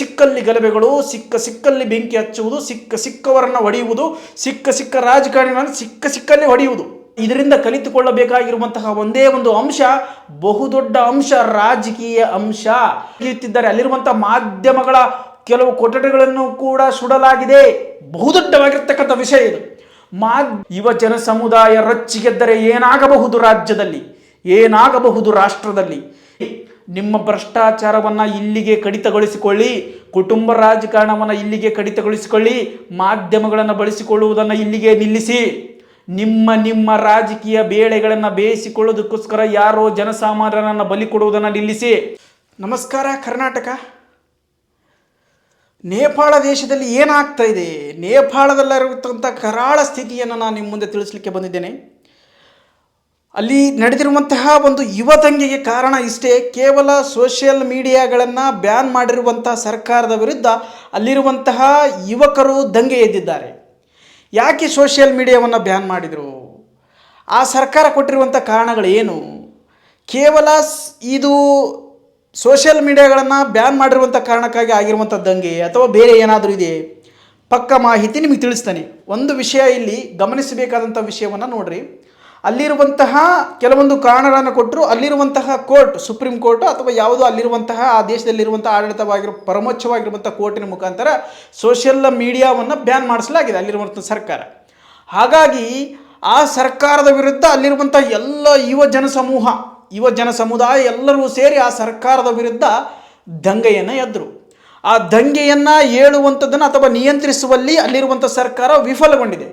ಸಿಕ್ಕಲ್ಲಿ ಗಲಭೆಗಳು, ಸಿಕ್ಕ ಸಿಕ್ಕಲ್ಲಿ ಬೆಂಕಿ ಹಚ್ಚುವುದು, ಸಿಕ್ಕ ಸಿಕ್ಕವರನ್ನ ಹೊಡೆಯುವುದು, ಸಿಕ್ಕ ಸಿಕ್ಕ ರಾಜಕಾರಣಿಗಳನ್ನು ಸಿಕ್ಕ ಸಿಕ್ಕಲ್ಲಿ ಹೊಡೆಯುವುದು. ಇದರಿಂದ ಕಲಿತುಕೊಳ್ಳಬೇಕಾಗಿರುವಂತಹ ಒಂದೇ ಒಂದು ಅಂಶ, ಬಹುದೊಡ್ಡ ಅಂಶ, ರಾಜಕೀಯ ಅಂಶ. ಕಲಿಯುತ್ತಿದ್ದಾರೆ. ಅಲ್ಲಿರುವಂತಹ ಮಾಧ್ಯಮಗಳ ಕೆಲವು ಕೊಠಡಿಗಳನ್ನು ಕೂಡ ಸುಡಲಾಗಿದೆ. ಬಹುದೊಡ್ಡವಾಗಿರ್ತಕ್ಕಂಥ ವಿಷಯ ಇದು. ಮಾ ಯುವ ಜನ ಸಮುದಾಯ ರಚ್ಚಿಗೆದ್ದರೆ ಏನಾಗಬಹುದು ರಾಜ್ಯದಲ್ಲಿ? ಏನಾಗಬಹುದು ರಾಷ್ಟ್ರದಲ್ಲಿ? ನಿಮ್ಮ ಭ್ರಷ್ಟಾಚಾರವನ್ನು ಇಲ್ಲಿಗೆ ಕಡಿತಗೊಳಿಸಿಕೊಳ್ಳಿ, ಕುಟುಂಬ ರಾಜಕಾರಣವನ್ನು ಇಲ್ಲಿಗೆ ಕಡಿತಗೊಳಿಸಿಕೊಳ್ಳಿ, ಮಾಧ್ಯಮಗಳನ್ನು ಬಳಸಿಕೊಳ್ಳುವುದನ್ನು ಇಲ್ಲಿಗೆ ನಿಲ್ಲಿಸಿ. ನಿಮ್ಮ ನಿಮ್ಮ ರಾಜಕೀಯ ಬೇಳೆಗಳನ್ನು ಬೇಯಿಸಿಕೊಳ್ಳೋದಕ್ಕೋಸ್ಕರ ಯಾರೋ ಜನಸಾಮಾನ್ಯರನ್ನು ಬಲಿ ಕೊಡುವುದನ್ನು ನಿಲ್ಲಿಸಿ. ನಮಸ್ಕಾರ, ಕರ್ನಾಟಕ. ನೇಪಾಳ ದೇಶದಲ್ಲಿ ಏನಾಗ್ತಾ ಇದೆ? ನೇಪಾಳದಲ್ಲಿರುವಂಥ ಕರಾಳ ಸ್ಥಿತಿಯನ್ನು ನಾನು ನಿಮ್ಮ ಮುಂದೆ ತಿಳಿಸ್ಲಿಕ್ಕೆ ಬಂದಿದ್ದೇನೆ. ಅಲ್ಲಿ ನಡೆದಿರುವಂತಹ ಒಂದು ಯುವ ದಂಗೆಗೆ ಕಾರಣ ಇಷ್ಟೇ. ಕೇವಲ ಸೋಷಿಯಲ್ ಮೀಡಿಯಾಗಳನ್ನು ಬ್ಯಾನ್ ಮಾಡಿರುವಂತಹ ಸರ್ಕಾರದ ವಿರುದ್ಧ ಅಲ್ಲಿರುವಂತಹ ಯುವಕರು ದಂಗೆ ಎದ್ದಿದ್ದಾರೆ. ಯಾಕೆ ಸೋಷಿಯಲ್ ಮೀಡಿಯಾವನ್ನು ಬ್ಯಾನ್ ಮಾಡಿದರು? ಆ ಸರ್ಕಾರ ಕೊಟ್ಟಿರುವಂಥ ಕಾರಣಗಳೇನು? ಕೇವಲ ಸ್- ಇದು ಸೋಷಿಯಲ್ ಮೀಡಿಯಾಗಳನ್ನು ಬ್ಯಾನ್ ಮಾಡಿರುವಂಥ ಕಾರಣಕ್ಕಾಗಿ ಆಗಿರುವಂಥ ದಂಗೆ ಅಥವಾ ಬೇರೆ ಏನಾದರೂ ಇದೆ? ಪಕ್ಕ ಮಾಹಿತಿ ನಿಮಗೆ ತಿಳಿಸ್ತಾನೆ. ಒಂದು ವಿಷಯ ಇಲ್ಲಿ ಗಮನಿಸಬೇಕಾದಂಥ ವಿಷಯವನ್ನು ನೋಡ್ರಿ. ಅಲ್ಲಿರುವಂತಹ ಕೆಲವೊಂದು ಕಾರಣಗಳನ್ನು ಕೊಟ್ಟರು. ಅಲ್ಲಿರುವಂತಹ ಕೋರ್ಟ್, ಸುಪ್ರೀಂ ಕೋರ್ಟ್ ಅಥವಾ ಯಾವುದೋ ಅಲ್ಲಿರುವಂತಹ ಆ ದೇಶದಲ್ಲಿರುವಂಥ ಆಡಳಿತವಾಗಿರೋ ಪರಮೋಚ್ಛವಾಗಿರುವಂಥ ಕೋರ್ಟಿನ ಮುಖಾಂತರ ಸೋಷಿಯಲ್ ಮೀಡಿಯಾವನ್ನು ಬ್ಯಾನ್ ಮಾಡಿಸಲಾಗಿದೆ ಅಲ್ಲಿರುವಂಥ ಸರ್ಕಾರ. ಹಾಗಾಗಿ ಆ ಸರ್ಕಾರದ ವಿರುದ್ಧ ಅಲ್ಲಿರುವಂಥ ಎಲ್ಲ ಯುವ ಜನಸಮೂಹ, ಯುವ ಜನ ಸಮುದಾಯ ಎಲ್ಲರೂ ಸೇರಿ ಆ ಸರ್ಕಾರದ ವಿರುದ್ಧ ದಂಗೆಯನ್ನು ಎದ್ದರು ಆ ದಂಗೆಯನ್ನು ಏಳುವಂಥದ್ದನ್ನು ಅಥವಾ ನಿಯಂತ್ರಿಸುವಲ್ಲಿ ಅಲ್ಲಿರುವಂಥ ಸರ್ಕಾರ ವಿಫಲಗೊಂಡಿದೆ.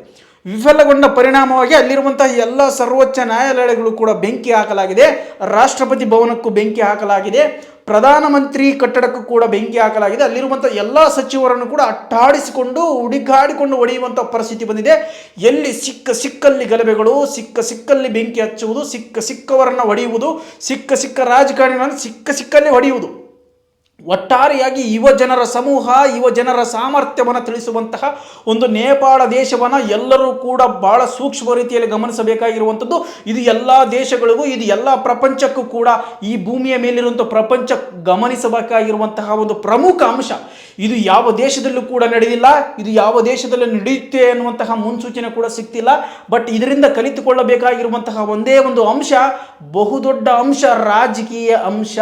ವಿಫಲಗೊಂಡ ಪರಿಣಾಮವಾಗಿ ಅಲ್ಲಿರುವಂತಹ ಎಲ್ಲ ಸರ್ವೋಚ್ಚ ನ್ಯಾಯಾಲಯಗಳು ಕೂಡ ಬೆಂಕಿ ಹಾಕಲಾಗಿದೆ. ರಾಷ್ಟ್ರಪತಿ ಭವನಕ್ಕೂ ಬೆಂಕಿ ಹಾಕಲಾಗಿದೆ. ಪ್ರಧಾನಮಂತ್ರಿ ಕಟ್ಟಡಕ್ಕೂ ಕೂಡ ಬೆಂಕಿ ಹಾಕಲಾಗಿದೆ. ಅಲ್ಲಿರುವಂಥ ಎಲ್ಲ ಸಚಿವರನ್ನು ಕೂಡ ಅಟ್ಟಾಡಿಸಿಕೊಂಡು ಹುಡುಗಾಡಿಕೊಂಡು ಒಡೆಯುವಂಥ ಪರಿಸ್ಥಿತಿ ಬಂದಿದೆ. ಎಲ್ಲಿ ಸಿಕ್ಕ ಸಿಕ್ಕಲ್ಲಿ ಗಲಭೆಗಳು, ಸಿಕ್ಕ ಸಿಕ್ಕಲ್ಲಿ ಬೆಂಕಿ ಹಚ್ಚುವುದು, ಸಿಕ್ಕ ಸಿಕ್ಕವರನ್ನು ಹೊಡೆಯುವುದು ಸಿಕ್ಕ ಸಿಕ್ಕ ರಾಜಕಾರಣಿಗಳನ್ನು ಸಿಕ್ಕ ಸಿಕ್ಕಲ್ಲಿ ಹೊಡೆಯುವುದು ಒಟ್ಟಾರೆಯಾಗಿ ಯುವ ಜನರ ಸಮೂಹ, ಯುವ ಜನರ ಸಾಮರ್ಥ್ಯವನ್ನು ತಿಳಿಸುವಂತಹ ಒಂದು ನೇಪಾಳ ದೇಶವನ್ನು ಎಲ್ಲರೂ ಕೂಡ ಬಹಳ ಸೂಕ್ಷ್ಮ ರೀತಿಯಲ್ಲಿ ಗಮನಿಸಬೇಕಾಗಿರುವಂಥದ್ದು. ಇದು ಎಲ್ಲ ದೇಶಗಳಿಗೂ, ಇದು ಎಲ್ಲ ಪ್ರಪಂಚಕ್ಕೂ ಕೂಡ ಈ ಭೂಮಿಯ ಮೇಲಿರುವಂಥ ಪ್ರಪಂಚ ಗಮನಿಸಬೇಕಾಗಿರುವಂತಹ ಒಂದು ಪ್ರಮುಖ ಅಂಶ. ಇದು ಯಾವ ದೇಶದಲ್ಲೂ ಕೂಡ ನಡೆದಿಲ್ಲ, ಇದು ಯಾವ ದೇಶದಲ್ಲೂ ನಡೆಯುತ್ತೆ ಎನ್ನುವಂತಹ ಮುನ್ಸೂಚನೆ ಕೂಡ ಸಿಗ್ತಿಲ್ಲ ಬಟ್ ಇದರಿಂದ ಕಲಿತುಕೊಳ್ಳಬೇಕಾಗಿರುವಂತಹ ಒಂದೇ ಒಂದು ಅಂಶ, ಬಹುದೊಡ್ಡ ಅಂಶ, ರಾಜಕೀಯ ಅಂಶ.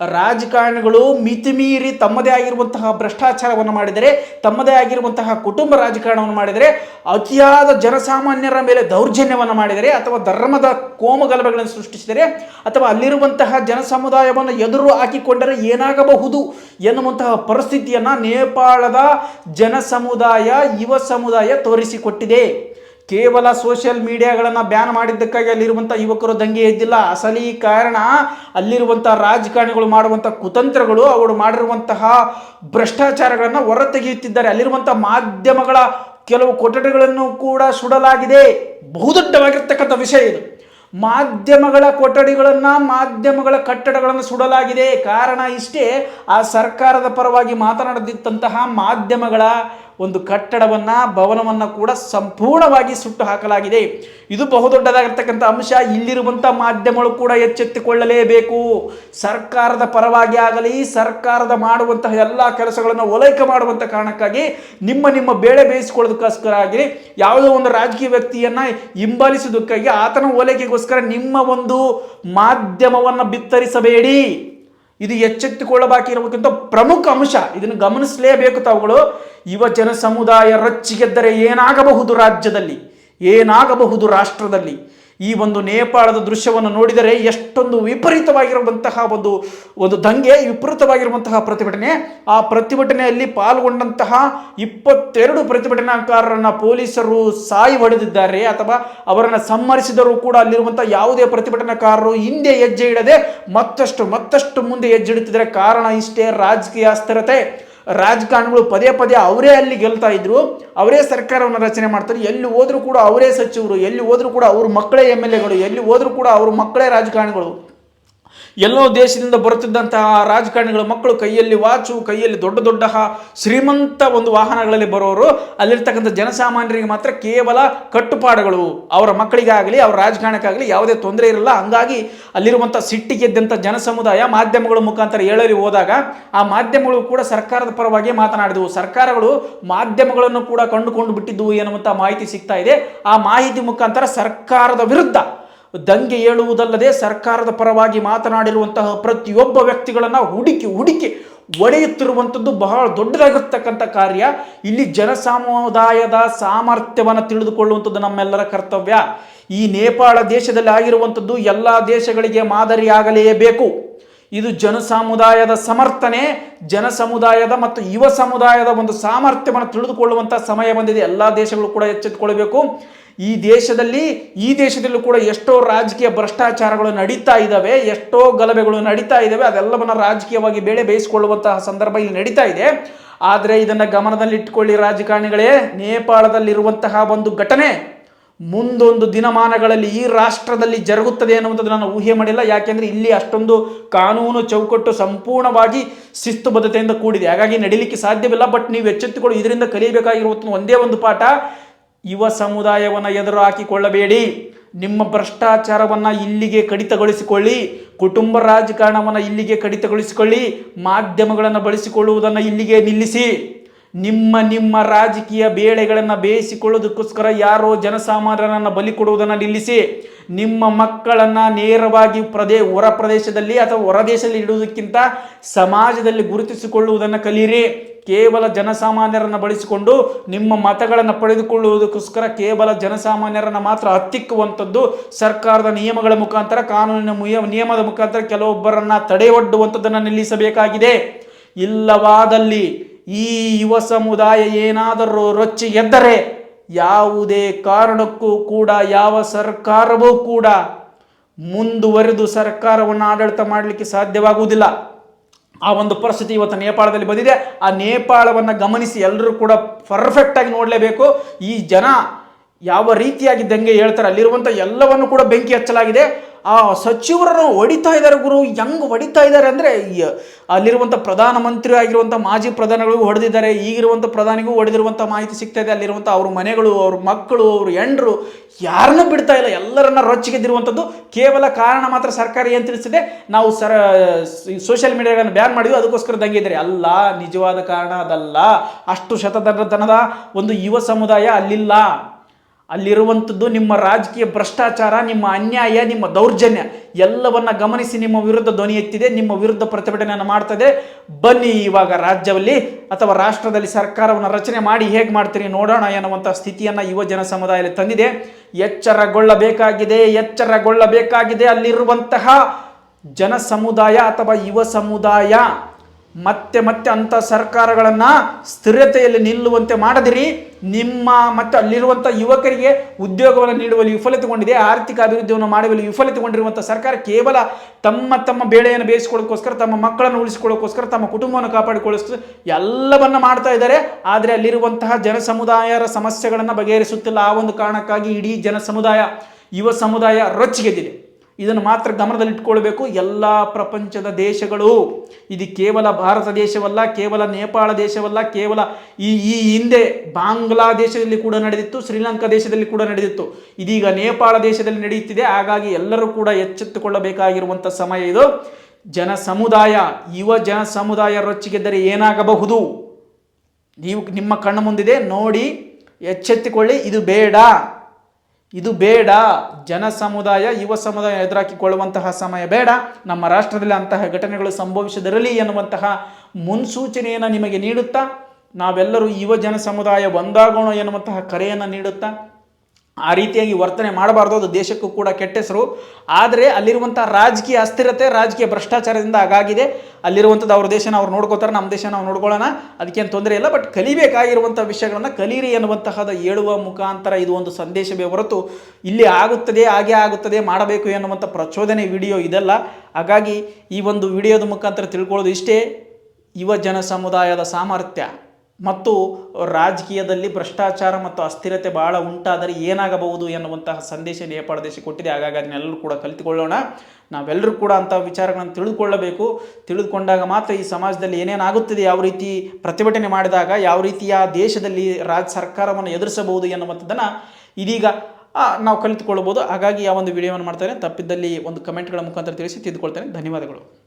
ರಾಜಕಾರಣಿಗಳು ಮಿತಿಮೀರಿ ತಮ್ಮದೇ ಆಗಿರುವಂತಹ ಭ್ರಷ್ಟಾಚಾರವನ್ನು ಮಾಡಿದರೆ, ತಮ್ಮದೇ ಆಗಿರುವಂತಹ ಕುಟುಂಬ ರಾಜಕಾರಣವನ್ನು ಮಾಡಿದರೆ, ಅತಿಯಾದ ಜನಸಾಮಾನ್ಯರ ಮೇಲೆ ದೌರ್ಜನ್ಯವನ್ನು ಮಾಡಿದರೆ ಅಥವಾ ಧರ್ಮದ ಕೋಮಗಲಭೆಗಳನ್ನು ಸೃಷ್ಟಿಸಿದರೆ ಅಥವಾ ಅಲ್ಲಿರುವಂತಹ ಜನಸಮುದಾಯವನ್ನು ಎದುರು ಹಾಕಿಕೊಂಡರೆ ಏನಾಗಬಹುದು ಎನ್ನುವಂತಹ ಪರಿಸ್ಥಿತಿಯನ್ನು ನೇಪಾಳದ ಜನಸಮುದಾಯ, ಯುವ ಸಮುದಾಯ ತೋರಿಸಿಕೊಟ್ಟಿದೆ. ಕೇವಲ ಸೋಷಿಯಲ್ ಮೀಡಿಯಾಗಳನ್ನು ಬ್ಯಾನ್ ಮಾಡಿದ್ದಕ್ಕಾಗಿ ಅಲ್ಲಿರುವಂಥ ಯುವಕರು ದಂಗೆ ಎದ್ದಿಲ್ಲ. ಅಸಲಿ ಕಾರಣ ಅಲ್ಲಿರುವಂಥ ರಾಜಕಾರಣಿಗಳು ಮಾಡುವಂಥ ಕುತಂತ್ರಗಳು, ಅವರು ಮಾಡಿರುವಂತಹ ಭ್ರಷ್ಟಾಚಾರಗಳನ್ನು ಹೊರತೆಗೆಯುತ್ತಿದ್ದಾರೆ. ಅಲ್ಲಿರುವಂಥ ಮಾಧ್ಯಮಗಳ ಕೆಲವು ಕೊಠಡಿಗಳನ್ನು ಕೂಡ ಸುಡಲಾಗಿದೆ. ಬಹುದೊಡ್ಡವಾಗಿರ್ತಕ್ಕಂಥ ವಿಷಯ ಇದು. ಮಾಧ್ಯಮಗಳ ಕೊಠಡಿಗಳನ್ನು, ಮಾಧ್ಯಮಗಳ ಕಟ್ಟಡಗಳನ್ನು ಸುಡಲಾಗಿದೆ. ಕಾರಣ ಇಷ್ಟೇ, ಆ ಸರ್ಕಾರದ ಪರವಾಗಿ ಮಾತನಾಡದಿದ್ದಂತಹ ಮಾಧ್ಯಮಗಳ ಒಂದು ಕಟ್ಟಡವನ್ನು, ಭವನವನ್ನು ಕೂಡ ಸಂಪೂರ್ಣವಾಗಿ ಸುಟ್ಟು ಹಾಕಲಾಗಿದೆ. ಇದು ಬಹುದೊಡ್ಡದಾಗಿರ್ತಕ್ಕಂಥ ಅಂಶ. ಇಲ್ಲಿರುವಂಥ ಮಾಧ್ಯಮಗಳು ಕೂಡ ಎಚ್ಚೆತ್ತುಕೊಳ್ಳಲೇಬೇಕು. ಸರ್ಕಾರದ ಪರವಾಗಿ ಆಗಲಿ, ಸರ್ಕಾರದ ಮಾಡುವಂತಹ ಎಲ್ಲ ಕೆಲಸಗಳನ್ನು ಓಲೈಕೆ ಮಾಡುವಂಥ ಕಾರಣಕ್ಕಾಗಿ ನಿಮ್ಮ ನಿಮ್ಮ ಬೇಳೆ ಬೇಯಿಸಿಕೊಳ್ಳೋದಕ್ಕೋಸ್ಕರ ಆಗಲಿ, ಯಾವುದೋ ಒಂದು ರಾಜಕೀಯ ವ್ಯಕ್ತಿಯನ್ನು ಹಿಂಬಾಲಿಸೋದಕ್ಕಾಗಿ ಆತನ ಓಲೈಕೆಗೋಸ್ಕರ ನಿಮ್ಮ ಒಂದು ಮಾಧ್ಯಮವನ್ನು ಬಿತ್ತರಿಸಬೇಡಿ. ಇದು ಎಚ್ಚೆತ್ತುಕೊಳ್ಳಬೇಕಿರಬೇಕಂತ ಪ್ರಮುಖ ಅಂಶ. ಇದನ್ನು ಗಮನಿಸಲೇಬೇಕು ತಾವುಗಳು. ಯುವ ಜನ ಸಮುದಾಯ ರಚ್ಚಿಗೆದ್ದರೆ ಏನಾಗಬಹುದು ರಾಜ್ಯದಲ್ಲಿ? ಏನಾಗಬಹುದು ರಾಷ್ಟ್ರದಲ್ಲಿ? ಈ ಒಂದು ನೇಪಾಳದ ದೃಶ್ಯವನ್ನು ನೋಡಿದರೆ ಎಷ್ಟೊಂದು ವಿಪರೀತವಾಗಿರುವಂತಹ ಒಂದು ಒಂದು ದಂಗೆ, ವಿಪರೀತವಾಗಿರುವಂತಹ ಪ್ರತಿಭಟನೆ. ಆ ಪ್ರತಿಭಟನೆಯಲ್ಲಿ ಪಾಲ್ಗೊಂಡಂತಹ ಇಪ್ಪತ್ತೆರಡು ಪ್ರತಿಭಟನಾಕಾರರನ್ನ ಪೊಲೀಸರು ಸಾಯಿ ಹೊಡೆದಿದ್ದಾರೆ. ಅಥವಾ ಅವರನ್ನು ಸಮ್ಮರಿಸಿದರೂ ಕೂಡ ಅಲ್ಲಿರುವಂತಹ ಯಾವುದೇ ಪ್ರತಿಭಟನಾಕಾರರು ಹಿಂದೆ ಹೆಜ್ಜೆ ಇಡದೆ ಮತ್ತಷ್ಟು ಮತ್ತಷ್ಟು ಮುಂದೆ ಹೆಜ್ಜೆ ಇಡುತ್ತಿದ್ದರೆ ಕಾರಣ ಇಷ್ಟೇ, ರಾಜಕೀಯ ಅಸ್ಥಿರತೆ. ರಾಜಕಾರಣಿಗಳು ಪದೇ ಪದೇ ಅವರೇ ಅಲ್ಲಿ ಗೆಲ್ತಾ ಇದ್ರು, ಅವರೇ ಸರ್ಕಾರವನ್ನು ರಚನೆ ಮಾಡ್ತಾರೆ. ಎಲ್ಲಿ ಹೋದ್ರೂ ಕೂಡ ಅವರೇ ಸಚಿವರು, ಎಲ್ಲಿ ಹೋದ್ರೂ ಕೂಡ ಅವ್ರ ಮಕ್ಕಳೇ ಎಂ ಎಲ್ ಎಗಳು, ಎಲ್ಲಿ ಹೋದ್ರೂ ಕೂಡ ಅವ್ರ ಮಕ್ಕಳೇ ರಾಜಕಾರಣಿಗಳು. ಎಲ್ಲೋ ದೇಶದಿಂದ ಬರುತ್ತಿದ್ದಂತಹ ರಾಜಕಾರಣಿಗಳ ಮಕ್ಕಳು ಕೈಯಲ್ಲಿ ವಾಚು, ಕೈಯಲ್ಲಿ ದೊಡ್ಡ ದೊಡ್ಡ ಶ್ರೀಮಂತ ಒಂದು ವಾಹನಗಳಲ್ಲಿ ಬರೋರು, ಅಲ್ಲಿರ್ತಕ್ಕಂಥ ಜನಸಾಮಾನ್ಯರಿಗೆ ಮಾತ್ರ ಕೇವಲ ಕಟ್ಟುಪಾಡುಗಳು. ಅವರ ಮಕ್ಕಳಿಗಾಗಲಿ, ಅವರ ರಾಜಕಾರಣಕ್ಕಾಗಲಿ ಯಾವುದೇ ತೊಂದರೆ ಇರಲ್ಲ. ಹಂಗಾಗಿ ಅಲ್ಲಿರುವಂಥ ಸಿಟ್ಟಿಗೆದ್ದಂಥ ಜನಸಮುದಾಯ ಮಾಧ್ಯಮಗಳ ಮುಖಾಂತರ ಹೇಳಲಿ ಹೋದಾಗ ಆ ಮಾಧ್ಯಮಗಳು ಕೂಡ ಸರ್ಕಾರದ ಪರವಾಗಿ ಮಾತನಾಡಿದವು. ಸರ್ಕಾರಗಳು ಮಾಧ್ಯಮಗಳನ್ನು ಕೂಡ ಕಂಡುಕೊಂಡು ಬಿಟ್ಟಿದ್ದವು ಎನ್ನುವಂಥ ಮಾಹಿತಿ ಸಿಗ್ತಾ ಇದೆ. ಆ ಮಾಹಿತಿ ಮುಖಾಂತರ ಸರ್ಕಾರದ ವಿರುದ್ಧ ದಂಗೆ ಏಳುವುದಲ್ಲದೆ ಸರ್ಕಾರದ ಪರವಾಗಿ ಮಾತನಾಡಿರುವಂತಹ ಪ್ರತಿಯೊಬ್ಬ ವ್ಯಕ್ತಿಗಳನ್ನು ಹುಡುಕಿ ಹುಡುಕಿ ಒಡೆಯುತ್ತಿರುವಂಥದ್ದು ಬಹಳ ದೊಡ್ಡದಾಗಿರ್ತಕ್ಕಂಥ ಕಾರ್ಯ. ಇಲ್ಲಿ ಜನಸಮುದಾಯದ ಸಾಮರ್ಥ್ಯವನ್ನು ತಿಳಿದುಕೊಳ್ಳುವಂಥದ್ದು ನಮ್ಮೆಲ್ಲರ ಕರ್ತವ್ಯ. ಈ ನೇಪಾಳ ದೇಶದಲ್ಲಿ ಆಗಿರುವಂಥದ್ದು ಎಲ್ಲ ದೇಶಗಳಿಗೆ ಮಾದರಿಯಾಗಲೇಬೇಕು ಇದು ಜನಸಮುದಾಯದ ಸಮರ್ಥನೆ, ಜನಸಮುದಾಯದ ಮತ್ತು ಯುವ ಸಮುದಾಯದ ಒಂದು ಸಾಮರ್ಥ್ಯವನ್ನು ತಿಳಿದುಕೊಳ್ಳುವಂಥ ಸಮಯ ಬಂದಿದೆ. ಎಲ್ಲ ದೇಶಗಳು ಕೂಡ ಎಚ್ಚೆತ್ತುಕೊಳ್ಬೇಕು ಈ ದೇಶದಲ್ಲಿ, ಈ ದೇಶದಲ್ಲೂ ಕೂಡ ಎಷ್ಟೋ ರಾಜಕೀಯ ಭ್ರಷ್ಟಾಚಾರಗಳು ನಡೀತಾ ಇದ್ದಾವೆ ಎಷ್ಟೋ ಗಲಭೆಗಳು ನಡೀತಾ ಇದ್ದಾವೆ ಅದೆಲ್ಲವನ್ನ ರಾಜಕೀಯವಾಗಿ ಬೇಳೆ ಬೇಯಿಸಿಕೊಳ್ಳುವಂತಹ ಸಂದರ್ಭ ಇಲ್ಲಿ ನಡೀತಾ ಇದೆ. ಆದರೆ ಇದನ್ನು ಗಮನದಲ್ಲಿಟ್ಟುಕೊಳ್ಳಿ ರಾಜಕಾರಣಿಗಳೇ, ನೇಪಾಳದಲ್ಲಿರುವಂತಹ ಒಂದು ಘಟನೆ ಮುಂದೊಂದು ದಿನಮಾನಗಳಲ್ಲಿ ಈ ರಾಷ್ಟ್ರದಲ್ಲಿ ಜರುಗುತ್ತದೆ ಅನ್ನುವಂಥದ್ದು ನಾನು ಊಹೆ ಮಾಡಿಲ್ಲ. ಯಾಕೆಂದರೆ ಇಲ್ಲಿ ಅಷ್ಟೊಂದು ಕಾನೂನು ಚೌಕಟ್ಟು ಸಂಪೂರ್ಣವಾಗಿ ಶಿಸ್ತುಬದ್ಧತೆಯಿಂದ ಕೂಡಿದೆ. ಹಾಗಾಗಿ ನಡೀಲಿಕ್ಕೆ ಸಾಧ್ಯವಿಲ್ಲ, ಬಟ್ ನೀವು ಎಚ್ಚೆತ್ತುಕೊಳ್ಳಿ, ಇದರಿಂದ ಕಲಿಯಬೇಕಾಗಿರುವಂಥ ಒಂದೇ ಒಂದು ಪಾಠ. ಯುವ ಸಮುದಾಯವನ್ನು ಎದುರು ಹಾಕಿಕೊಳ್ಳಬೇಡಿ. ನಿಮ್ಮ ಭ್ರಷ್ಟಾಚಾರವನ್ನು ಇಲ್ಲಿಗೆ ಕಡಿತಗೊಳಿಸಿಕೊಳ್ಳಿ. ಕುಟುಂಬ ರಾಜಕಾರಣವನ್ನು ಇಲ್ಲಿಗೆ ಕಡಿತಗೊಳಿಸಿಕೊಳ್ಳಿ. ಮಾಧ್ಯಮಗಳನ್ನು ಬಳಸಿಕೊಳ್ಳುವುದನ್ನು ಇಲ್ಲಿಗೆ ನಿಲ್ಲಿಸಿ. ನಿಮ್ಮ ನಿಮ್ಮ ರಾಜಕೀಯ ಬೇಳೆಗಳನ್ನು ಬೇಯಿಸಿಕೊಳ್ಳೋದಕ್ಕೋಸ್ಕರ ಯಾರೋ ಜನಸಾಮಾನ್ಯರನ್ನು ಬಲಿ ಕೊಡುವುದನ್ನು ನಿಲ್ಲಿಸಿ, ನಿಮ್ಮ ಮಕ್ಕಳನ್ನು ನೇರವಾಗಿ ಪ್ರದೇ, ಹೊರ ಪ್ರದೇಶದಲ್ಲಿ ಅಥವಾ ಹೊರದೇಶದಲ್ಲಿ ಇಡುವುದಕ್ಕಿಂತ ಸಮಾಜದಲ್ಲಿ ಗುರುತಿಸಿಕೊಳ್ಳುವುದನ್ನು ಕಲಿಯಿರಿ ಕೇವಲ ಜನಸಾಮಾನ್ಯರನ್ನು ಬಳಸಿಕೊಂಡು ನಿಮ್ಮ ಮತಗಳನ್ನು ಪಡೆದುಕೊಳ್ಳುವುದಕ್ಕೋಸ್ಕರ ಕೇವಲ ಜನಸಾಮಾನ್ಯರನ್ನು ಮಾತ್ರ ಹತ್ತಿಕ್ಕುವಂಥದ್ದು ಸರ್ಕಾರದ ನಿಯಮಗಳ ಮುಖಾಂತರ, ಕಾನೂನಿನ ನಿಯಮದ ಮುಖಾಂತರ ಕೆಲವೊಬ್ಬರನ್ನ ತಡೆಯೊಡ್ಡುವಂಥದ್ದನ್ನು ನಿಲ್ಲಿಸಬೇಕಾಗಿದೆ. ಇಲ್ಲವಾದಲ್ಲಿ ಈ ಯುವ ಸಮುದಾಯ ಏನಾದರೂ ರೊಚ್ಚಿ ಎದ್ದರೆ ಯಾವುದೇ ಕಾರಣಕ್ಕೂ ಕೂಡ, ಯಾವ ಸರ್ಕಾರವೂ ಕೂಡ ಮುಂದುವರೆದು ಸರ್ಕಾರವನ್ನು ಆಡಳಿತ ಮಾಡಲಿಕ್ಕೆ ಸಾಧ್ಯವಾಗುವುದಿಲ್ಲ. ಆ ಒಂದು ಪರಿಸ್ಥಿತಿ ಇವತ್ತು ನೇಪಾಳದಲ್ಲಿ ಬಂದಿದೆ. ಆ ನೇಪಾಳವನ್ನು ಗಮನಿಸಿ ಎಲ್ಲರೂ ಕೂಡ ಪರ್ಫೆಕ್ಟಾಗಿ ನೋಡಲೇಬೇಕು. ಈ ಜನ ಯಾವ ರೀತಿಯಾಗಿ ದಂಗೆ ಹೇಳ್ತಾರೆ, ಅಲ್ಲಿರುವಂಥ ಎಲ್ಲವನ್ನು ಕೂಡ ಬೆಂಕಿ ಹಚ್ಚಲಾಗಿದೆ. ಆ ಸಚಿವರನ್ನು ಹೊಡಿತಾ ಇದ್ದಾರೆ ಗುರು, ಹೆಂಗೆ ಹೊಡಿತಾ ಇದ್ದಾರೆ ಅಂದರೆ ಅಲ್ಲಿರುವಂಥ ಪ್ರಧಾನಮಂತ್ರಿ ಆಗಿರುವಂಥ ಮಾಜಿ ಪ್ರಧಾನಿಗಳಿಗೂ ಹೊಡೆದಿದ್ದಾರೆ ಈಗಿರುವಂಥ ಪ್ರಧಾನಿಗೂ ಹೊಡೆದಿರುವಂಥ ಮಾಹಿತಿ ಸಿಗ್ತಾ ಇದೆ ಅಲ್ಲಿರುವಂಥ ಅವ್ರ ಮನೆಗಳು, ಅವ್ರ ಮಕ್ಕಳು, ಅವ್ರ ಹೆಂಡರು, ಯಾರನ್ನು ಬಿಡ್ತಾ ಇಲ್ಲ, ಎಲ್ಲರನ್ನ ರೊಚ್ಚಿಗೆದ್ದಿರುವಂಥದ್ದು ಕೇವಲ ಕಾರಣ ಮಾತ್ರ ಸರ್ಕಾರ ಏನು ತಿಳಿಸಿದೆ, ನಾವು ಸರ ಸೋಷಿಯಲ್ ಮೀಡಿಯಾಗಳನ್ನು ಬ್ಯಾನ್ ಮಾಡಿದ್ವಿ, ಅದಕ್ಕೋಸ್ಕರ ದಂಗೆ ಇದ್ದಾರೆ. ಅಲ್ಲ, ನಿಜವಾದ ಕಾರಣ ಅದಲ್ಲ. ಅಷ್ಟು ಶತಧನದ ಒಂದು ಯುವ ಸಮುದಾಯ ಅಲ್ಲಿಲ್ಲ. ಅಲ್ಲಿರುವಂಥದ್ದು ನಿಮ್ಮ ರಾಜಕೀಯ ಭ್ರಷ್ಟಾಚಾರ, ನಿಮ್ಮ ಅನ್ಯಾಯ, ನಿಮ್ಮ ದೌರ್ಜನ್ಯ ಎಲ್ಲವನ್ನ ಗಮನಿಸಿ ನಿಮ್ಮ ವಿರುದ್ಧ ಧ್ವನಿ ಎತ್ತಿದೆ, ನಿಮ್ಮ ವಿರುದ್ಧ ಪ್ರತಿಭಟನೆಯನ್ನು ಮಾಡ್ತದೆ. ಬನ್ನಿ ಇವಾಗ ರಾಜ್ಯದಲ್ಲಿ ಅಥವಾ ರಾಷ್ಟ್ರದಲ್ಲಿ ಸರ್ಕಾರವನ್ನು ರಚನೆ ಮಾಡಿ ಹೇಗೆ ಮಾಡ್ತೀರಿ ನೋಡೋಣ ಎನ್ನುವಂಥ ಸ್ಥಿತಿಯನ್ನು ಯುವ ಜನ ಸಮುದಾಯದಲ್ಲಿ ತಂದಿದೆ. ಎಚ್ಚರಗೊಳ್ಳಬೇಕಾಗಿದೆ ಎಚ್ಚರಗೊಳ್ಳಬೇಕಾಗಿದೆ ಅಲ್ಲಿರುವಂತಹ ಜನ ಸಮುದಾಯ ಅಥವಾ ಯುವ ಸಮುದಾಯ. ಮತ್ತೆ ಮತ್ತೆ ಅಂಥ ಸರ್ಕಾರಗಳನ್ನು ಸ್ಥಿರತೆಯಲ್ಲಿ ನಿಲ್ಲುವಂತೆ ಮಾಡದಿರಿ. ನಿಮ್ಮ ಮತ್ತು ಅಲ್ಲಿರುವಂಥ ಯುವಕರಿಗೆ ಉದ್ಯೋಗವನ್ನು ನೀಡುವಲ್ಲಿ ವಿಫಲತೆಗೊಂಡಿದೆ ಆರ್ಥಿಕ ಅಭಿವೃದ್ಧಿಯನ್ನು ಮಾಡುವಲ್ಲಿ ವಿಫಲತೆಗೊಂಡಿರುವಂಥ ಸರ್ಕಾರ ಕೇವಲ ತಮ್ಮ ತಮ್ಮ ಬೇಳೆಯನ್ನು ಬೇಯಿಸಿಕೊಳ್ಳೋಕ್ಕೋಸ್ಕರ, ತಮ್ಮ ಮಕ್ಕಳನ್ನು ಉಳಿಸಿಕೊಳ್ಳೋಕ್ಕೋಸ್ಕರ, ತಮ್ಮ ಕುಟುಂಬವನ್ನು ಕಾಪಾಡಿಕೊಳ್ಳೋಸ್ಕರ ಎಲ್ಲವನ್ನು ಮಾಡ್ತಾ ಇದ್ದಾರೆ. ಆದರೆ ಅಲ್ಲಿರುವಂತಹ ಜನ ಸಮುದಾಯದ ಸಮಸ್ಯೆಗಳನ್ನು ಬಗೆಹರಿಸುತ್ತಿಲ್ಲ. ಆ ಒಂದು ಕಾರಣಕ್ಕಾಗಿ ಇಡೀ ಜನ ಸಮುದಾಯ ಯುವ ಸಮುದಾಯ ರೊಚ್ಚಿಗೆದ್ದಿದೆ. ಇದನ್ನು ಮಾತ್ರ ಗಮನದಲ್ಲಿಟ್ಕೊಳ್ಬೇಕು. ಎಲ್ಲ ಪ್ರಪಂಚದ ದೇಶಗಳು, ಇದು ಕೇವಲ ಭಾರತ ದೇಶವಲ್ಲ, ಕೇವಲ ನೇಪಾಳ ದೇಶವಲ್ಲ, ಕೇವಲ ಈ ಈ ಹಿಂದೆ ಬಾಂಗ್ಲಾದೇಶದಲ್ಲಿ ಕೂಡ ನಡೆದಿತ್ತು, ಶ್ರೀಲಂಕಾ ದೇಶದಲ್ಲಿ ಕೂಡ ನಡೆದಿತ್ತು. ಇದೀಗ ನೇಪಾಳ ದೇಶದಲ್ಲಿ ನಡೆಯುತ್ತಿದೆ. ಹಾಗಾಗಿ ಎಲ್ಲರೂ ಕೂಡ ಎಚ್ಚೆತ್ತುಕೊಳ್ಳಬೇಕಾಗಿರುವಂಥ ಸಮಯ ಇದು. ಜನ ಸಮುದಾಯ, ಯುವ ಜನ ಸಮುದಾಯ ರೊಚ್ಚಿಗೆದ್ದರೆ ಏನಾಗಬಹುದು? ನೀವು ನಿಮ್ಮ ಕಣ್ಣು ಮುಂದಿದೆ, ನೋಡಿ, ಎಚ್ಚೆತ್ತುಕೊಳ್ಳಿ. ಇದು ಬೇಡ. ಇದು ಬೇಡ. ಜನ ಸಮುದಾಯ, ಯುವ ಸಮುದಾಯ ಎದುರಾಕಿಕೊಳ್ಳುವಂತಹ ಸಮಯ ಬೇಡ. ನಮ್ಮ ರಾಷ್ಟ್ರದಲ್ಲಿ ಅಂತಹ ಘಟನೆಗಳು ಸಂಭವಿಸದಿರಲಿ ಎನ್ನುವಂತಹ ಮುನ್ಸೂಚನೆಯನ್ನು ನಿಮಗೆ ನೀಡುತ್ತಾ, ನಾವೆಲ್ಲರೂ ಯುವ ಜನ ಸಮುದಾಯ ಒಂದಾಗೋಣ ಎನ್ನುವಂತಹ ಕರೆಯನ್ನು ನೀಡುತ್ತಾ ಆ ರೀತಿಯಾಗಿ ವರ್ತನೆ ಮಾಡಬಾರ್ದು, ಅದು ದೇಶಕ್ಕೂ ಕೂಡ ಕೆಟ್ಟ ಹೆಸರು. ಆದರೆ ಅಲ್ಲಿರುವಂಥ ರಾಜಕೀಯ ಅಸ್ಥಿರತೆ, ರಾಜಕೀಯ ಭ್ರಷ್ಟಾಚಾರದಿಂದ ಹಾಗಾಗಿದೆ ಅಲ್ಲಿರುವಂಥದ್ದು ಅವ್ರ ದೇಶನ ಅವ್ರು ನೋಡ್ಕೋತಾರೆ, ನಮ್ಮ ದೇಶ ನಾವು ನೋಡ್ಕೊಳ್ಳೋಣ. ಅದಕ್ಕೇನು ತೊಂದರೆ ಇಲ್ಲ ಬಟ್ ಕಲಿಬೇಕಾಗಿರುವಂಥ ವಿಷಯಗಳನ್ನು ಕಲೀರಿ ಎನ್ನುವಂತಹದ ಹೇಳುವ ಮುಖಾಂತರ ಇದು ಒಂದು ಸಂದೇಶವೇ ಹೊರತು ಇಲ್ಲಿ ಆಗುತ್ತದೆ, ಹಾಗೆ ಆಗುತ್ತದೆ, ಮಾಡಬೇಕು ಎನ್ನುವಂಥ ಪ್ರಚೋದನೆ ವಿಡಿಯೋ ಇದಲ್ಲ. ಹಾಗಾಗಿ ಈ ಒಂದು ವಿಡಿಯೋದ ಮುಖಾಂತರ ತಿಳ್ಕೊಳ್ಳೋದು ಇಷ್ಟೇ. ಯುವ ಜನ ಸಮುದಾಯದ ಸಾಮರ್ಥ್ಯ. ಮತ್ತು ರಾಜಕೀಯದಲ್ಲಿ ಭ್ರಷ್ಟಾಚಾರ ಮತ್ತು ಅಸ್ಥಿರತೆ ಬಹಳ ಉಂಟಾದರೆ ಏನಾಗಬಹುದು ಎನ್ನುವಂತಹ ಸಂದೇಶ ನೇಪಾಳ ದೇಶ ಕೊಟ್ಟಿದೆ. ಹಾಗಾಗಿ ಅದನ್ನೆಲ್ಲರೂ ಕೂಡ ಕಲಿತುಕೊಳ್ಳೋಣ. ನಾವೆಲ್ಲರೂ ಕೂಡ ಅಂತಹ ವಿಚಾರಗಳನ್ನು ತಿಳಿದುಕೊಳ್ಳಬೇಕು. ತಿಳಿದುಕೊಂಡಾಗ ಮಾತ್ರ ಈ ಸಮಾಜದಲ್ಲಿ ಏನೇನಾಗುತ್ತದೆ ಯಾವ ರೀತಿ ಪ್ರತಿಭಟನೆ ಮಾಡಿದಾಗ, ಯಾವ ರೀತಿಯ ದೇಶದಲ್ಲಿ ರಾಜ್ಯ ಸರ್ಕಾರವನ್ನು ಎದುರಿಸಬಹುದು ಎನ್ನುವಂಥದ್ದನ್ನು ಇದೀಗ ನಾವು ಕಲಿತುಕೊಳ್ಳಬಹುದು. ಹಾಗಾಗಿ ಆ ಒಂದು ವಿಡಿಯೋವನ್ನು ಮಾಡ್ತಾರೆ ತಪ್ಪಿದ್ದಲ್ಲಿ ಒಂದು ಕಮೆಂಟ್ಗಳ ಮುಖಾಂತರ ತಿಳಿಸಿ ತಿದ್ದುಕೊಳ್ತೇನೆ ಧನ್ಯವಾದಗಳು.